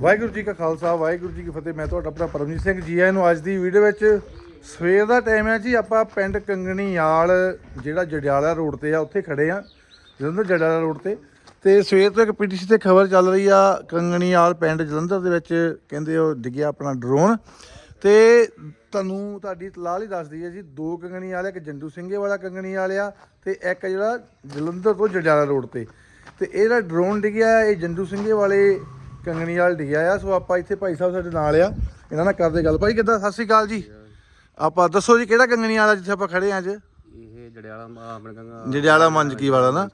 ਵਾਹਿਗੁਰੂ ਜੀ ਕਾ ਖਾਲਸਾ, ਵਾਹਿਗੁਰੂ ਜੀ ਕੀ ਫਤਿਹ। ਮੈਂ ਤੁਹਾਡਾ ਆਪਣਾ ਪਰਮਜੀਤ ਸਿੰਘ ਜੀ ਆਇਆਂ ਨੂੰ ਅੱਜ ਦੀ ਵੀਡੀਓ ਵਿੱਚ ਸਵੇਰ ਦਾ ਟਾਈਮ ਹੈ ਜੀ। ਆਪਾਂ ਪਿੰਡ ਕੰਗਣੀਆਲ ਜਿਹੜਾ ਜੜਿਆਲਾ ਰੋਡ ਤੇ ਆ, ਉੱਥੇ ਖੜੇ ਆ। ਜਲੰਧਰ ਜੜਿਆਲਾ ਰੋਡ ਤੇ। ਤੇ ਸਵੇਰ ਤੋਂ ਇੱਕ ਪੀਟੀਸੀ ਤੇ ਖਬਰ ਚੱਲ ਰਹੀ ਆ ਕੰਗਣੀਆਲ ਪਿੰਡ ਜਲੰਧਰ ਦੇ ਵਿੱਚ। ਕਹਿੰਦੇ ਉਹ ਡਿੱਗਿਆ ਆਪਣਾ ਡਰੋਨ ਤੇ ਤੁਹਾਨੂੰ ਤੁਹਾਡੀ ਤਲਾਹ ਹੀ ਦੱਸਦੀ ਹੈ ਜੀ, ਦੋ ਕੰਗਣੀ ਵਾਲੇ ਇੱਕ ਜੰਡੂ ਸਿੰਘੇ ਵਾਲਾ ਕੰਗਣੀ ਆ, ਤੇ ਇੱਕ ਜਿਹੜਾ ਜਲੰਧਰ ਤੋਂ ਜੜਿਆਲਾ ਰੋਡ ਤੇ। ਤੇ ਇਹ ਜਿਹੜਾ ਡਰੋਨ ਡਿੱਗਿਆ, ਇਹ ਜੰਡੂ ਸਿੰਘੇ ਵਾਲੇ ਕੰਗਣੀ ਵਾਲ ਡਿੱਗਿਆ ਆ ਸੋ ਆਪਾਂ ਇੱਥੇ ਭਾਈ ਸਾਹਿਬ ਸਾਡੇ ਨਾਲ ਆ। ਇਹਨਾਂ ਨਾਲ ਕਰਦੇ ਗੱਲ। ਭਾਈ ਕਿੱਦਾਂ? ਸਤਿ ਸ਼੍ਰੀ ਅਕਾਲ ਜੀ। ਆਪਾਂ ਦੱਸੋ ਜੀ ਕਿਹੜਾ ਕੰਗਣੀ ਵਾਲਾ ਜਿੱਥੇ ਆਪਾਂ ਖੜੇ ਆ ਅੱਜ? ਇਹ ਜੜਿਆਲਾ ਆਪਣੇ ਗੰਗਾ ਜੜਿਆਲਾ ਮੰਜਕੀ ਵਾਲਾ ਨਾ।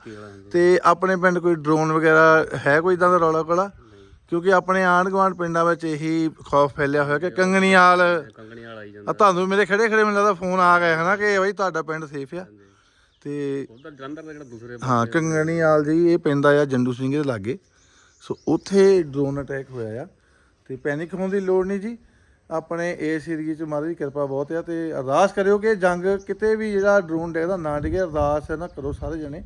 ਤੇ ਆਪਣੇ ਪਿੰਡ ਕੋਈ ਡਰੋਨ ਵਗੈਰਾ ਹੈ ਕੋਈ ਇਦਾਂ ਦਾ ਰੌਲਾ ਕੋਲਾ ਕਿਉਂਕਿ ਆਪਣੇ ਆਂਢ ਗੁਆਂਢ ਪਿੰਡਾਂ ਵਿੱਚ ਇਹੀ ਖੌਫ ਫੈਲਿਆ ਹੋਇਆ ਕਿ ਕੰਗਣੀਆਲ ਕੰਗਣੀ ਵਾਲਾ ਆਈ ਜਾਂਦਾ ਤੁਹਾਨੂੰ ਮੇਰੇ ਖੜੇ ਖੜੇ ਮੈਨੂੰ ਲੱਗਦਾ ਫੋਨ ਆ ਗਿਆ ਹਨਾ ਕਿ ਬਈ ਤੁਹਾਡਾ ਪਿੰਡ ਸੇਫ ਆ। ਤੇ ਉਧਰ ਜਲੰਧਰ ਦਾ ਜਿਹੜਾ ਦੂਸਰੇ ਹਾਂ ਕੰਗਣੀਆਲ ਜੀ ਇਹ ਪੈਂਦਾ ਆ ਜੰਡੂ ਸਿੰਘ ਦੇ ਲਾਗੇ। ਸੋ ਉੱਥੇ ਡਰੋਨ ਅਟੈਕ ਹੋਇਆ ਆ ਤੇ ਪੈਨਿਕ ਹੋਣ ਦੀ ਲੋੜ ਨਹੀਂ ਜੀ। ਆਪਣੇ ਇਸ ਏਰੀਏ 'ਚ ਮਹਾਰਾਜ ਦੀ ਕਿਰਪਾ ਬਹੁਤ ਆ ਤੇ ਅਰਦਾਸ ਕਰਿਓ ਕਿ ਜੰਗ ਕਿਤੇ ਵੀ ਜਿਹੜਾ ਡਰੋਨ ਡਿੱਗਦਾ ਨਾ ਡਿੱਗੇ ਅਰਦਾਸ ਨਾ ਕਰੋ ਸਾਰੇ ਜਣੇ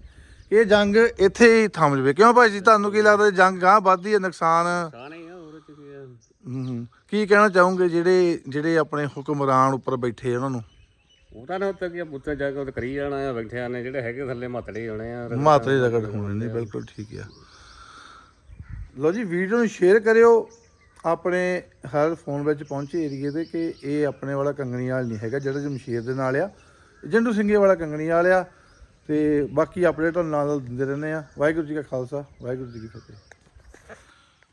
ਇਹ ਜੰਗ ਇੱਥੇ ਹੀ ਥੰਮ ਜਵੇ। ਕਿਉਂ ਭਾਈ ਜੀ? ਤੁਹਾਨੂੰ ਕੀ ਲੱਗਦਾ ਜੰਗ ਗਾਂ ਵੱਧਦੀ ਹੈ ਨੁਕਸਾਨ? ਕਾ ਹੂੰ ਕਹਿਣਾ ਚਾਹੋਗੇ ਜਿਹੜੇ ਜਿਹੜੇ ਆਪਣੇ ਹੁਕਮਰਾਨ ਉੱਪਰ ਬੈਠੇ ਆ ਉਹਨਾਂ ਨੂੰ? ਉਹ ਤਾਂ ਨਾ ਉੱਤੇ ਕੀ ਉੱਤੇ ਜਾ ਕੇ ਉਹ ਕਰੀ ਜਾਣਾ ਆ ਬੈਠਿਆਂ ਨੇ ਜਿਹੜੇ ਹੈਗੇ ਥੱਲੇ ਮਹਤੜੇ ਹੋਣੇ ਆ। ਮਾਤਰੇ ਰਗੜ ਹੋਣੇ ਨੇ ਬਿਲਕੁਲ ਠੀਕ ਆ। ਲੋ ਜੀ, ਵੀਡੀਓ ਨੂੰ ਸ਼ੇਅਰ ਕਰਿਓ। ਆਪਣੇ ਹਰ ਫੋਨ ਵਿੱਚ ਪਹੁੰਚੇ ਏਰੀਏ 'ਤੇ ਕਿ ਇਹ ਆਪਣੇ ਵਾਲਾ ਕੰਗਣੀ ਵਾਲ ਨਹੀਂ ਹੈਗਾ, ਜਿਹੜਾ ਜਮਸ਼ੀਰ ਦੇ ਨਾਲ ਆ। ਜੰਡੂ ਸਿੰਘੇ ਵਾਲਾ ਕੰਗਣੀ ਵਾਲ ਆ। ਤੇ ਬਾਕੀ ਅਪਡੇਟ ਤੁਹਾਨੂੰ ਨਾਲ ਨਾਲ ਦਿੰਦੇ ਰਹਿੰਦੇ ਆ। ਵਾਹਿਗੁਰੂ ਜੀ ਕਾ ਖਾਲਸਾ, ਵਾਹਿਗੁਰੂ ਜੀ ਕੀ ਫਤਿਹ।